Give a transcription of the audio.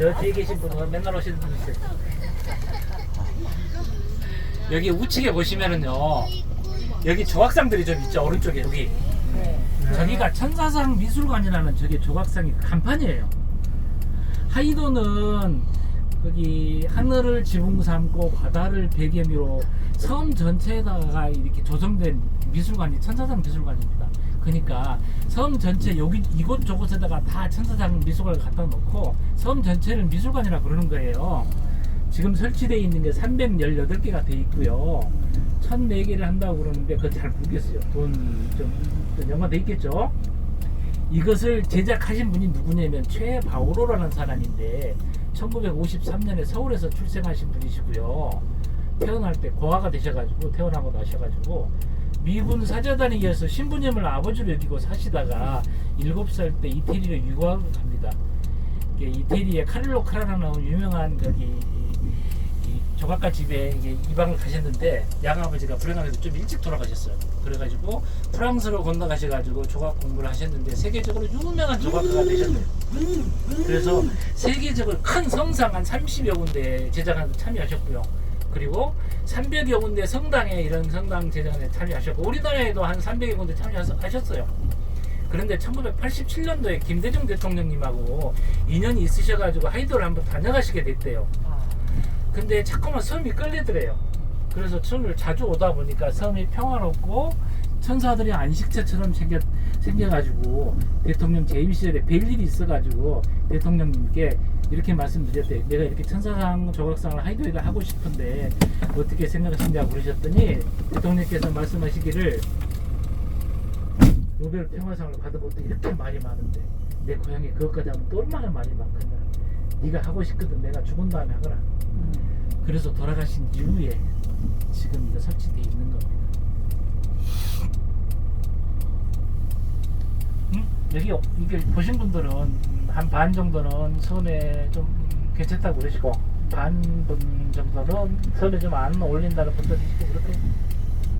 저 뒤에 계신 분은 맨날 오시는 분이세요. 여기 우측에 보시면은요. 여기 조각상들이 좀 있죠. 오른쪽에 여기. 저기가 천사상 미술관이라는 저게 조각상이 간판이에요. 하이도는 거기 하늘을 지붕 삼고 바다를 배경으로 섬 전체에다가 이렇게 조성된 미술관이 천사상 미술관입니다. 그러니까 섬 전체 여기 이곳 저곳에다가 다 천사상 미술관을 갖다 놓고 섬 전체를 미술관이라 그러는 거예요. 지금 설치되어 있는 게 318개가 돼 있고요. 1004개를 한다고 그러는데 그거 잘 모르겠어요. 돈좀 연관돼 있겠죠? 이것을 제작하신 분이 누구냐면 최바오로라는 사람인데 1953년에 서울에서 출생하신 분이시고요. 태어날 때 고아가 되셔가지고 태어나고 나셔가지고 미군 사절단에 이어서 신부님을 아버지로 여기고 사시다가 7살 때 이태리로 유학을 갑니다. 이태리의 카를로 카라라는 유명한 이 조각가 집에 이게 이방을 가셨는데 양아버지가 불행하게도 좀 일찍 돌아가셨어요. 그래가지고 프랑스로 건너가셔가지고 조각 공부를 하셨는데 세계적으로 유명한 조각가가 되셨어요. 그래서 세계적으로 큰 성상 한 30여 군데 제작하는 데 참여하셨고요. 그리고 300여 군데 성당에 이런 성당 제작에 참여하셨고 우리나라에도 한 300여 군데 참여하셨어요. 그런데 1987년도에 김대중 대통령님하고 인연이 있으셔가지고 하이도를 한번 다녀가시게 됐대요. 근데 자꾸만 섬이 끌리더래요. 그래서 섬을 자주 오다 보니까 섬이 평화롭고 천사들이 안식처처럼 생겨, 생겨가지고 대통령 재임 시절에 뵐 일이 있어가지고 대통령님께 이렇게 말씀드렸대요. 내가 이렇게 천사상 조각상을 하이도에다 하고 싶은데 어떻게 생각하시냐고 그러셨더니 대통령께서 말씀하시기를 노벨 평화상을 받은 것도 이렇게 말이 많은데 내 고향에 그것까지 하면 또 얼마나 말이 많겠냐. 네가 하고 싶거든 내가 죽은 다음에 하거라. 그래서 돌아가신 이후에 지금 이거 설치되어 있는 겁니다. 음? 여기 이게 보신 분들은 한 반 정도는 섬에 좀 괜찮다고 그러시고 반 분 정도는 섬에 좀안 어울린다는 분들이 있고 그렇게